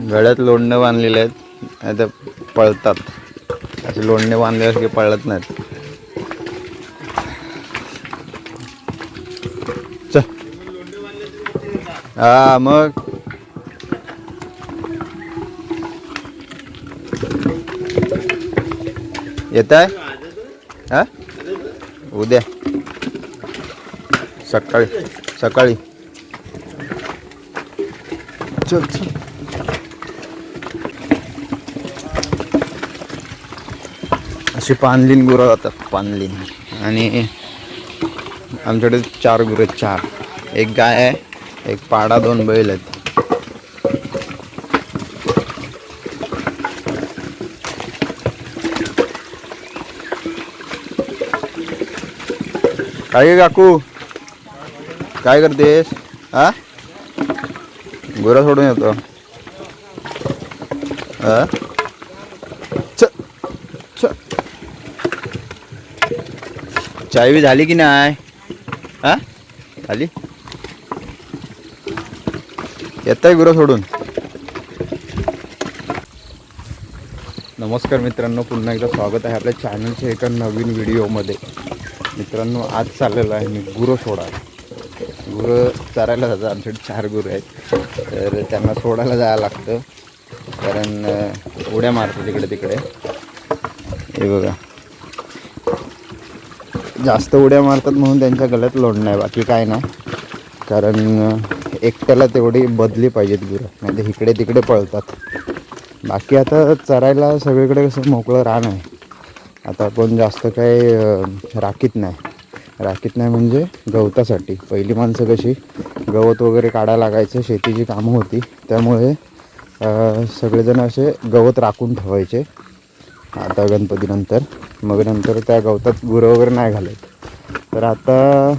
गळ्यात लोंढे बांधलेले आहेत नाही तर पळतात. असे लोंढे बांधल्यासारखे की पळत नाहीत. चल. हा मग. येत आहे हा? उद्या. सकाळी सकाळी. चल चल. असे पानलीन गुरं जातात पानलीन. आणि आमच्याकडे चार गुरं आहेत चार. एक गाय आहे एक पाडा दोन बैल आहेत. काय काकू? काय करतेस? हा गुरं सोडून येतो. हा चायवी झाली की नाही? हा? झाली? येत आहे गुरं सोडून. नमस्कार मित्रांनो पुन्हा एकदा स्वागत आहे आपल्या चॅनलच्या एका नवीन व्हिडिओमध्ये मित्रांनो आज चाललेलो आहे मी गुरं सोडा गुरं चरायला जातात आमच्याकडे चार गुरं आहेत. तर त्यांना सोडायला जायला लागतं. कारण उड्या मारतात तिकडे तिकडे. हे बघा. जास्त उड्या मारतात म्हणून त्यांच्या गळ्यात लोड नाही बाकी काय नाही. कारण एकट्याला तेवढी बदली पाहिजेत गुरं. नाही तर इकडे तिकडे पळतात. बाकी आता चरायला सगळीकडे कसं मोकळं रान आहे. आता आपण जास्त काही राखीत नाही. राखीत नाही म्हणजे गवतासाठी. पहिली माणसं कशी गवत वगैरे काढायला लागायचं शेतीची कामं होती. त्यामुळे सगळेजण असे गवत राखून ठेवायचे. आता गणपतीनंतर. मग नंतर त्या गवतात गुरं वगैरे नाही घालत. तर आता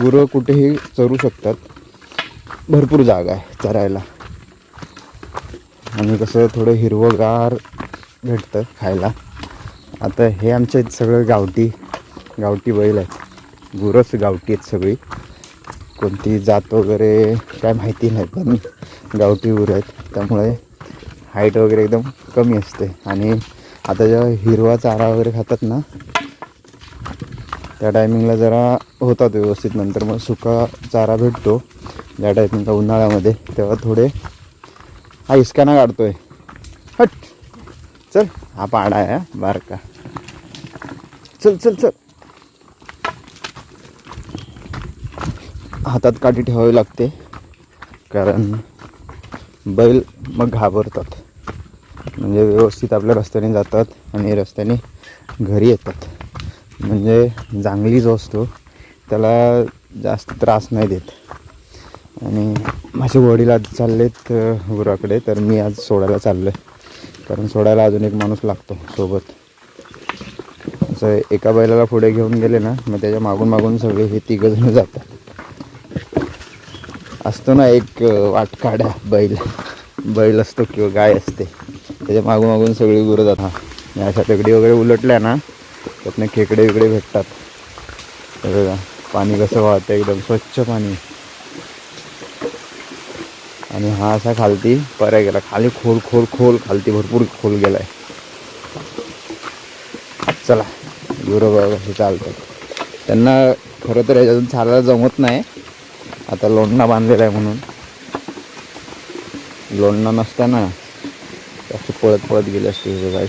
गुरं कुठेही चरू शकतात. भरपूर जागा आहे चरायला. आणि कसं थोडं हिरवंगार भेटतं खायला. आता हे आमचे सगळं गावठी गावठी बैल आहेत. गुरंच गावठी आहेत सगळी. कोणती जात वगैरे काय माहिती नाही पण गावठी गुरं आहेत. त्यामुळे हाईट वगैरे एकदम कमी असते. आणि आता जेव्हा हिरवा चारा वगैरे खातात ना त्या टायमिंगला जरा होतात व्यवस्थित. नंतर मग सुका चारा भेटतो. ज्या टायमिंगला उन्हाळ्यामध्ये तेव्हा थोडे हा हिसकाना काढतोय. हट! चल हा पाडा आहे बारका. चल चल चल. हातात काठी ठेवावी लागते कारण बैल मग घाबरतात. म्हणजे व्यवस्थित आपल्या रस्त्याने जातात आणि रस्त्याने घरी येतात. म्हणजे जांगली जो असतो त्याला जास्त त्रास नाही देत. आणि माझे वडील आज चाललेत गुराकडे तर मी आज सोडायला चाललो आहे कारण सोडायला अजून एक माणूस लागतो सोबत. असं एका बैलाला पुढे घेऊन गेले ना मग त्याच्या मागून मागून सगळे हे तिघंजणं जातात. असतो ना एक अ, वाटकाड्या बैल. बैल असतो किंवा गाय असते. त्याच्या मागून मागून सगळी गुरं जातात. अशा दगडी वगैरे उलटल्या ना त्यातनं खेकडे विकडे भेटतात. बघा पाणी कसं वाहतं एकदम स्वच्छ पाणी. आणि हा असा खालती पर्याय गेला. खाली खोल खोल खोल खालती भरपूर खोल गेलाय. चला गुरं बघा कसे चालतात. त्यांना खरं तर याच्यातून चालायला जमत नाही. आता लोणना बांधलेला आहे म्हणून. लोणना नसताना जास्त पळत पळत गेले असते हे बघा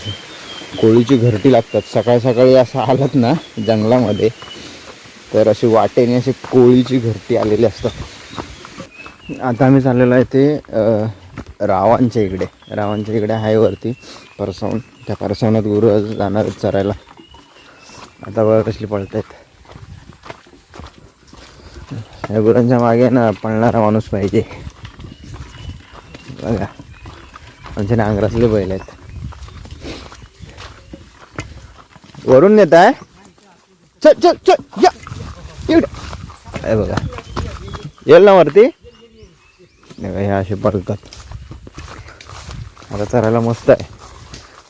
कोळीची घरटी लागतात. सकाळी सकाळी असं आलात ना जंगलामध्ये तर अशी वाटेने अशी कोळीची घरटी आलेली असतात. आता आम्ही चाललेलो आहे ते रावांच्या इकडे. रावांच्या इकडे आहे वरती. परसवण त्या परसवनात गुरु जाणार आहेत चरायला. आता बघा कसली पळत आहेत या गुरांच्या मागे ना पळणारा माणूस पाहिजे. बघा. म्हणजे नांगरातले बैल आहेत. वरून नेत आहे. चल चल चल या. इकडे. बघा. येईल ना वरती? नाही हे असे पळतात. आता चरायला मस्त आहे.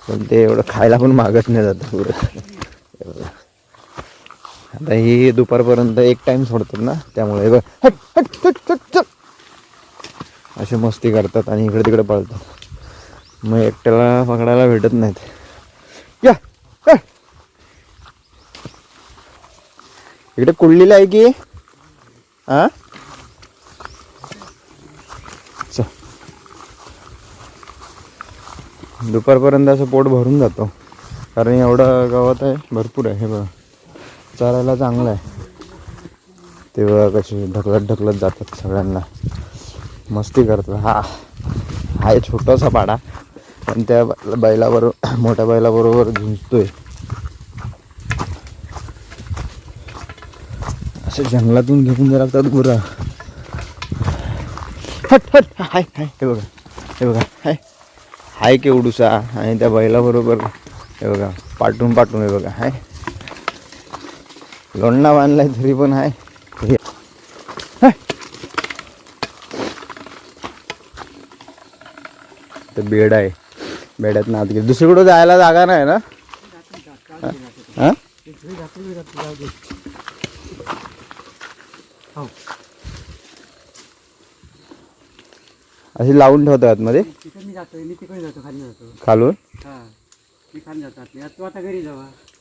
पण ते एवढं खायला पण मागत नाही जातं पुरं. बघा. आता ही दुपारपर्यंत एक टाइम सोडतात ना त्यामुळे बघ, हट हट हट हट चल. असे मस्ती करतात आणि इकडे तिकडे पळतात. मग एकट्याला पकडायला भेटत नाहीत. या इकडे कुडलेलं आहे की? हा चल. दुपारपर्यंत असं पोट भरून जातो. कारण एवढं गावात आहे भरपूर आहे हे बघा. चालायला चांगलं आहे. ते बघा कसे ढकलत ढकलत जातात सगळ्यांना. मस्ती करतात. हा हा आहे छोटासा पाडा. पण त्या बैलाबरोबर मोठ्या बैलाबरोबर झुंजतोय. असं जंगलातून घेऊन जातात लागतात गुरा. हट हट. हाय हाय. हे बघा हे बघा. हाय. हाय केवडूसा आणि त्या बैलाबरोबर हे बघा पाठून पाठवून हे बघा. हाय. लोंडा बांधलाय तरी पण हाय. हे. हाय. बेड आहे. बेड्यात नात गेली. दुसरीकडे जायला जागा नाही ना? हा? अशी लावून ठेवतो आतमध्ये? खालून?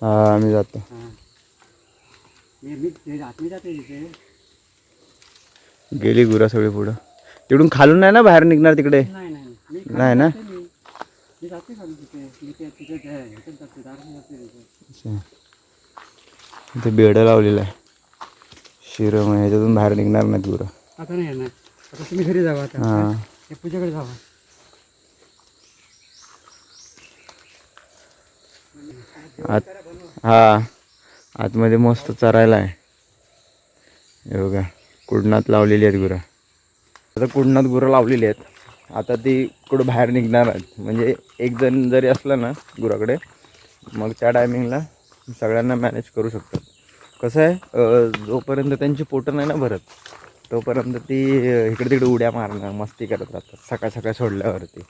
हा मी जातो गेली गुरा सगळी पुढं. तिकडून खालून नाही ना बाहेर निघणार तिकडे? नाही ना? इथे बेड लावलेलं आहे शिरम आहे ह्याच्यातून बाहेर निघणार नाहीत गुरं आता नाही येणार आता तुम्ही घरी जावा आता हां पूजाकडे जावा आत हा आतमध्ये मस्त चरायला आहे हे बघा कुडणात लावलेली आहेत गुरं आता कुडणात गुरं लावलेली आहेत आता ती कुठं बाहेर निघणार आहेत म्हणजे एक जण जरी असलं ना गुराकडे मग त्या टायमिंगला सगळ्यांना मॅनेज करू शकतात. कसं आहे जोपर्यंत त्यांची पोटं नाही ना भरत तोपर्यंत ती इकडे तिकडे उड्या मारणं मस्ती करत राहतात सकाळ सकाळ सोडल्यावरती.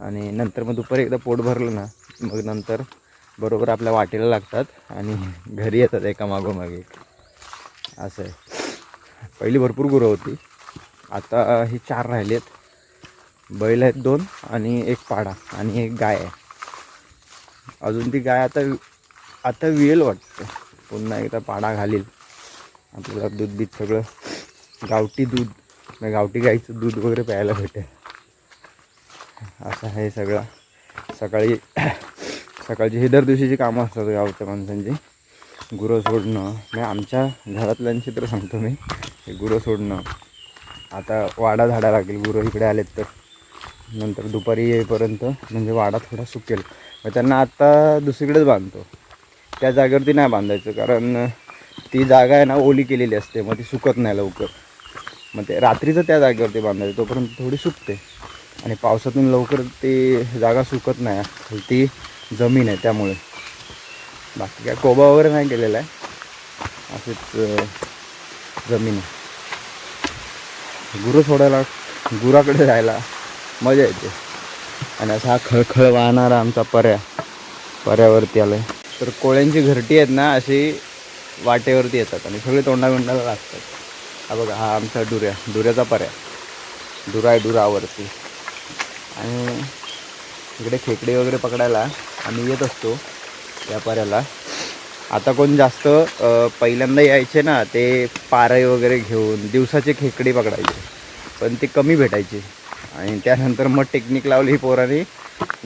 आणि नंतर मग दुपारी एकदा पोट भरलं ना मग नंतर बरोबर आपल्या वाटेला लागतात आणि घरी येतात एका मागोमागे. असं आहे. पहिली भरपूर गुरं होती. आता ही चार राहिली आहेत बैल आहेत दोन आणि एक पाडा आणि एक गाय आहे. अजून ती गाय आता आता विळेल वाटतं. पुन्हा एकदा पाडा घालील. आपल्याला दूध बीत सगळं गावठी दूध म्हणजे गावठी गाईचं दूध वगैरे प्यायला भेटेल. असं हे सगळं. सकाळी सकाळची हे दर दिवशीची कामं असतात गावच्या माणसांची. गुरं सोडणं. म्हणजे आमच्या घरातल्यांची तर सांगतो मी. गुरं सोडणं. आता वाडा झाडा लागेल. गुरं इकडे आलेत तर. नंतर दुपारी येईपर्यंत म्हणजे वाडा थोडा सुकेल. मग त्यांना आत्ता दुसरीकडेच बांधतो. त्या जागेवरती नाही बांधायचं कारण ती जागा आहे ना ओली केलेली असते मग ती सुकत नाही लवकर. मग ते रात्रीचं त्या जागेवरती बांधायचं तोपर्यंत थोडी सुकते. आणि पावसातून लवकर ती जागा सुकत नाही. ती जमीन आहे त्यामुळे. बाकी काय कोबा वगैरे नाही केलेला आहे. असेच जमीन आहे. गुरं सोडायला गुराकडे जायला मजा येते. आणि असा हा खळखळ वाहणारा आमचा पर्या पर्यावरती आलाय. तर कोळ्यांची घरटी आहेत ना अशी वाटेवरती येतात आणि सगळे तोंडाबिंडाला लागतात. हा बघा हा आमचा डुऱ्या डुऱ्याचा पर्या. डुराय आहे डुरावरती आणि इकडे खेकडे वगैरे पकडायला आम्ही येत असतो त्या पर्याला. आता कोण जास्त पहिल्यांदा यायचे ना ते पारे वगैरे घेऊन दिवसाचे खेकडे पकडायचे. पण ते कमी भेटायचे. आणि त्यानंतर मग टेक्निक लावली पोरांनी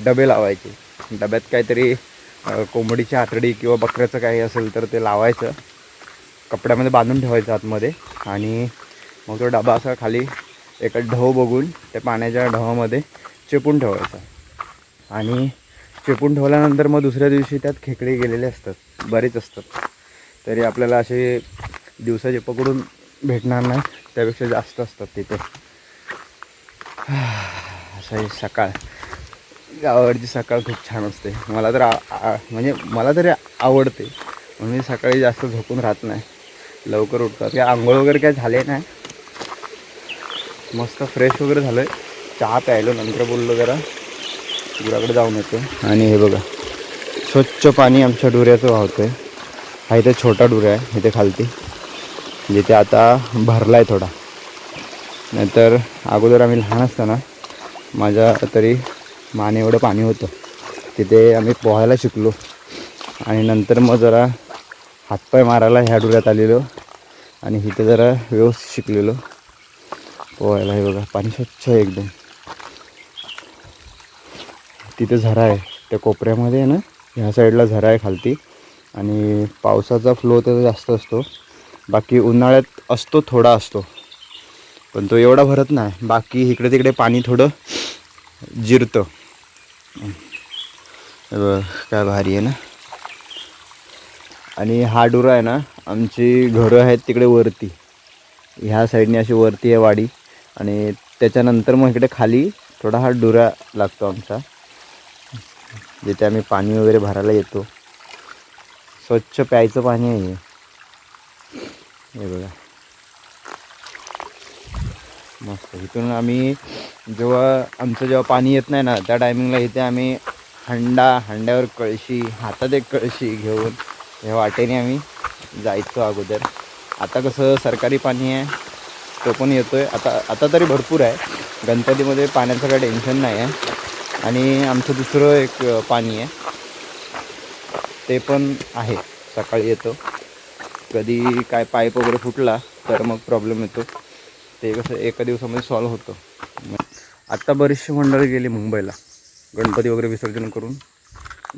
डबे लावायचे. डब्यात काहीतरी कोंबडीची आतडी किंवा बकऱ्याचं काही असेल तर ते लावायचं. कपड्यामध्ये बांधून ठेवायचं आतमध्ये आणि मग तो डबा असा खाली एका ढव बघून त्या पाण्याच्या ढवामध्ये चेपून ठेवायचा. आणि चेपून ठेवल्यानंतर मग दुसऱ्या दिवशी त्यात खेकडे गेलेले असतात बरेच असतात. तरी आपल्याला असे दिवसाचे पकडून भेटणार नाही त्यापेक्षा जास्त असतात तिथे. असं आहे सकाळ. गावाकडची सकाळ खूप छान असते. मला तर म्हणजे मला तरी आवडते. म्हणून मी सकाळी जास्त झोपून राहत नाही. लवकर उठतात. काय आंघोळ वगैरे काय झाले नाही. मस्त फ्रेश वगैरे झालं आहे चहा प्यायलो नंतर बोललो जरा. गुराकडे जाऊन येतो आणि हे बघा. स्वच्छ पाणी आमच्या डोऱ्याचं वाहतं आहे हा इथे छोटा डोरा आहे इथे खालती. जिथे आता भरला आहे थोडा. नाहीतर अगोदर आम्ही लहान असताना माझ्या तरी माने एवढं पाणी होतं. तिथे आम्ही पोहायला शिकलो. आणि नंतर मग जरा हातपाय मारायला ह्या डोळ्यात आलेलो. आणि इथे जरा व्यवस्थित शिकलेलो. पोहायला हे बघा पाणी स्वच्छ आहे एकदम. तिथे झरा आहे. त्या कोपऱ्यामध्ये आहे ना ह्या साईडला झरा आहे खालती. आणि पावसाचा फ्लो तर जास्त असतो. बाकी उन्हाळ्यात असतो थोडा असतो. पण तो एवढा भरत नाही. बाकी इकडे तिकडे पाणी थोडं जिरतं. काय भारी आहे ना? आणि हा डुरा आहे ना आमची घरं आहेत तिकडे वरती. ह्या साईडने अशी वरती आहे वाडी. आणि त्याच्यानंतर मग इकडे खाली थोडा हा डुरा लागतो आमचा जिथे आम्ही पाणी वगैरे भरायला येतो. स्वच्छ प्यायचं पाणी आहे हे बघा. मस्त. इथून आम्ही जेव्हा आमचं जेव्हा पाणी येत नाही ना त्या टायमिंगला इथे आम्ही हंडा हंड्यावर कळशी हातात एक कळशी घेऊन ह्या वाटेने आम्ही जायचो अगोदर. आता कसं सरकारी पाणी आहे तो पण येतो आहे आता आता तरी भरपूर आहे. गणपतीमध्ये पाण्याचं काही टेन्शन नाही आहे. आणि आमचं दुसरं एक पाणी आहे. ते पण आहे. सकाळी येतो. कधी काय पाईप वगैरे फुटला तर मग प्रॉब्लेम येतो. ते कसं एका दिवसामध्ये सॉल्व होतं. मग आत्ता बरीचशी मंडळी गेली मुंबईला. गणपती वगैरे विसर्जन करून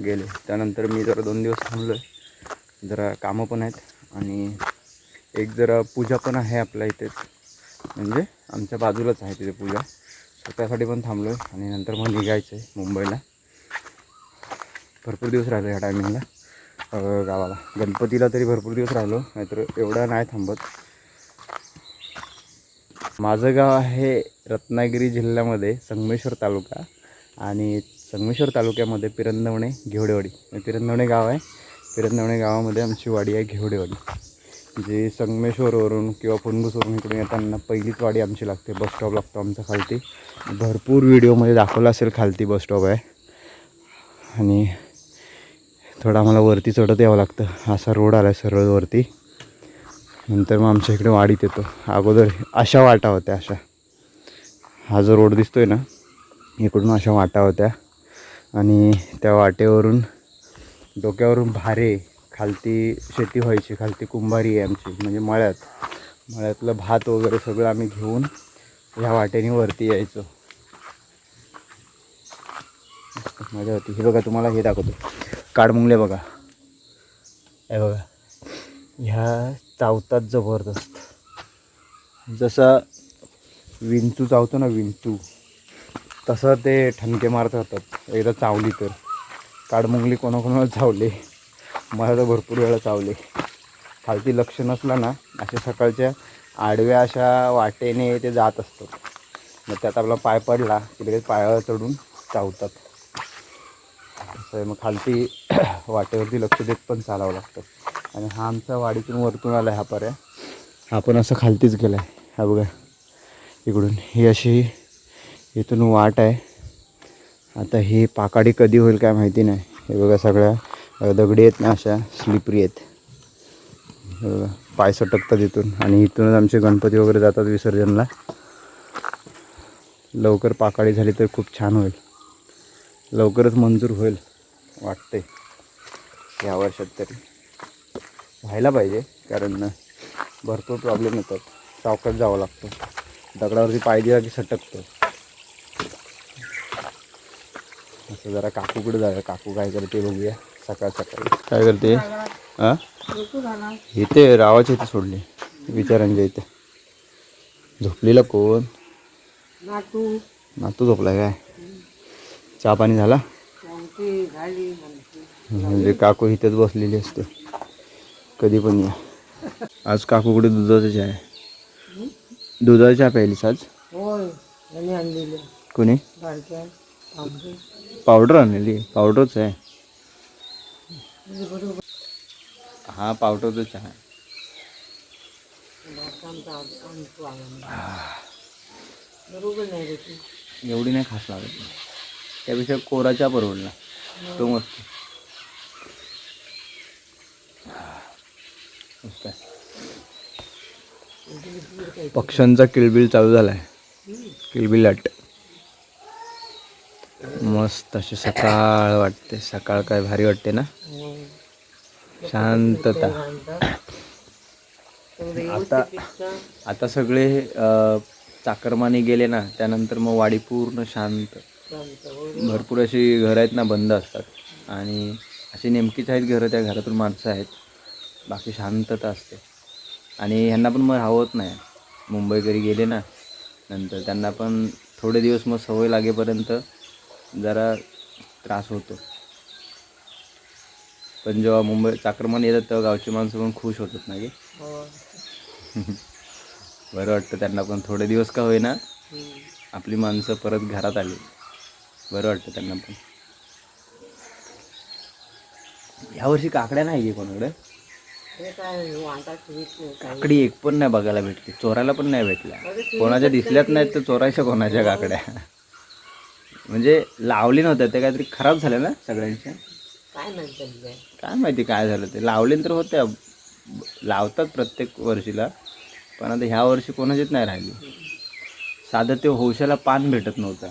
गेले. त्यानंतर मी जरा दोन दिवस थांबलो आहे जरा कामं पण आहेत आणि एक जरा पूजा पण आहे आपल्या इथेच. म्हणजे आमच्या बाजूलाच आहे तिथे पूजा. सो त्यासाठी पण थांबलो आहे आणि नंतर मग निघायचं आहे मुंबईला. भरपूर दिवस राहिलो ह्या टायमिंगला गावाला. गणपतीला तरी भरपूर दिवस राहिलो. नाहीतर एवढा नाही थांबत. माझं गाव आहे रत्नागिरी जिल्ह्यामध्ये संगमेश्वर तालुका आणि संगमेश्वर तालुक्यामध्ये पिरंदवणे घेवडेवाडी. पिरंदवणे गाव आहे. पिरंदवणे गावामध्ये आमची वाडी आहे घेवडेवाडी. जी संगमेश्वरवरून किंवा फुनगुसवरून इकडून येताना पहिलीच वाडी आमची लागते. बस स्टॉप लागतो आमचा खालती. भरपूर व्हिडिओमध्ये दाखवला असेल खालती बस स्टॉप आहे. आणि थोडं आम्हाला वरती चढत यावं लागतं. असा रोड आला आहे सरळवरती नंतर मग आमच्या इकडे वाडीत येतो. अगोदर अशा वाटा होत्या अशा. हा जो रोड दिसतोय ना इकडून अशा वाटा होत्या. आणि त्या वाटेवरून डोक्यावरून भारे खालती शेती व्हायची खालती कुंभारी आहे आमची म्हणजे मळ्यात. मळ्यातलं भात वगैरे सगळं आम्ही घेऊन ह्या वाटेने वरती यायचो. मजा होती. हे बघा तुम्हाला हे दाखवतो. काडमुंगले बघा. हे बघा. ह्या चावतात जबरदस्त. जसा विंचू चावतो ना विंचू तसं ते ठणके मारत राहतात. एकदा चावली तर. काडमुंगली कोणाकोणाला चावले? मला तर भरपूर वेळा चावले. खालती लक्ष नसलं ना अशा सकाळच्या आडव्या अशा वाटेने ते जात असतात. मग त्यात आपला पाय पडला की लगेच पायावर चढून चावतात. असं आहे मग खालती वाटेवरती लक्ष देत पण चालावं लागतं. आणि हा आमचा वाडीतून वरतून आला आहे हा पर्याय. हा पण असं खालतीच गेला आहे हा बघा इकडून. ही अशी इथून वाट आहे. आता ही पाकाडी कधी होईल काय माहिती नाही. हे बघा सगळ्या दगडी आहेत ना अशा स्लिपरी आहेत. बघा पाय सटकतात इथून. आणि इथूनच आमचे गणपती वगैरे जातात विसर्जनला. लवकर पाकाळी झाली तर खूप छान होईल. लवकरच मंजूर होईल वाटते या वर्षात तरी. व्हायला पाहिजे कारण भरपूर प्रॉब्लेम येतात. सावकाश जावं लागतं. दगडावरती पाय दिला की सटकतो. असं जरा काकूकडे जाऊया? काकू काय करते बघूया. सकाळ सकाळी. काय करते? हां इथे रावाच्या इथे सोडली. विचारांच्या इथे. झोपलेला कोण? नातू. नातू झोपलाय काय? चहा पाणी झाला? म्हणजे काकू इथेच बसलेली असते. कधी पण या. आज काकूकडे दुधाचा चहा आहे. दुधाचा चहा प्यायलीस आज? कोणी? पावडर. आणलेली पावडरच आहे. हा पावडरचा चहा आहे. एवढी नाही खास लागत. त्यापेक्षा कोरा चहा परवडला. तो मस्त मस्त आहे पक्ष्यांचा किलबिल चालू झालाय. किलबिलाट मस्त अशी सकाळ वाटते. सकाळ काय भारी वाटते ना? शांतता. आता आता सगळे चाकरमाने गेले ना त्यानंतर मग वाडी पूर्ण शांत. भरपूर अशी घरं आहेत ना बंद असतात. आणि अशी नेमकीच आहेत घरं त्या घरातून माणसं आहेत. बाकी शांतता असते. आणि ह्यांना पण मग राहत नाही. मुंबईकरी गेले ना नंतर त्यांना पण थोडे दिवस मग सवय लागेपर्यंत जरा त्रास होतो. पण जेव्हा मुंबई चाकरमान येतात तेव्हा गावची माणसं पण खुश होतात ना बरं वाटतं त्यांना पण. थोडे दिवस का होईना आपली माणसं परत घरात आली. बरं वाटतं त्यांना पण. यावर्षी काकड्या नाही आहे कोणाकडे? काकडी एक पण नाही बघायला भेटली. चोरायला पण नाही भेटल्या. कोणाच्या दिसल्याच नाहीत तर चोरायच्या कोणाच्या काकड्या. म्हणजे लावली नव्हत्या ते काहीतरी खराब झाल्या ना सगळ्यांच्या काय म्हणतात काय माहिती काय झालं ते. लावले तर होत्या. लावतात प्रत्येक वर्षीला. पण आता ह्या वर्षी कोणाचीच नाही राहिली. साधं ते हौशाला पान भेटत नव्हता.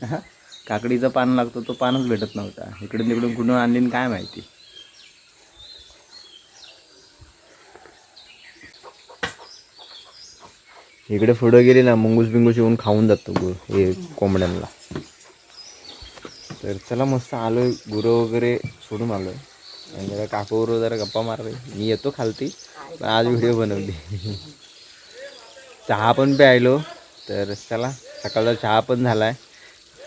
काकडीचं पान लागतो तो पानच भेटत नव्हता. इकडून तिकडून कुठून आणली आणि काय माहिती. इकडे पुढं गेली ना मुंगूस बिंगूस येऊन खाऊन जातो गु हे कोंबड्यांना तर चला मस्त आलोय गुरं वगैरे सोडून आलोय. आणि जरा काकूवर जरा गप्पा मारले मी येतो खालती पण आज व्हिडिओ बनवली. चहा पण प्यायलो. तर चला सकाळचा चहा पण झाला आहे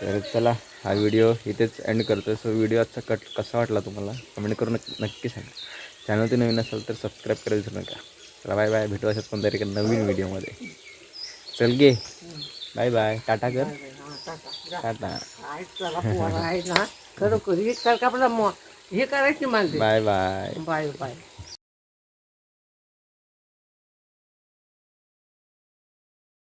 तर चला हा व्हिडिओ इथेच एंड करतो सो व्हिडिओ आजचा कट कसा वाटला तुम्हाला? कमेंट करून नक्की सांगा. चॅनल ते नवीन असेल तर सबस्क्राईब करायला विसरू नका. चला बाय बाय भेटू अशाच कोणत्या एका नवीन व्हिडिओमध्ये. चल गे. Bye bye. टाटा कर. टाटा. आहे ना. खरोखर हे कर का आपला मो- हे करायची माणसं बाय बाय. Bye bye.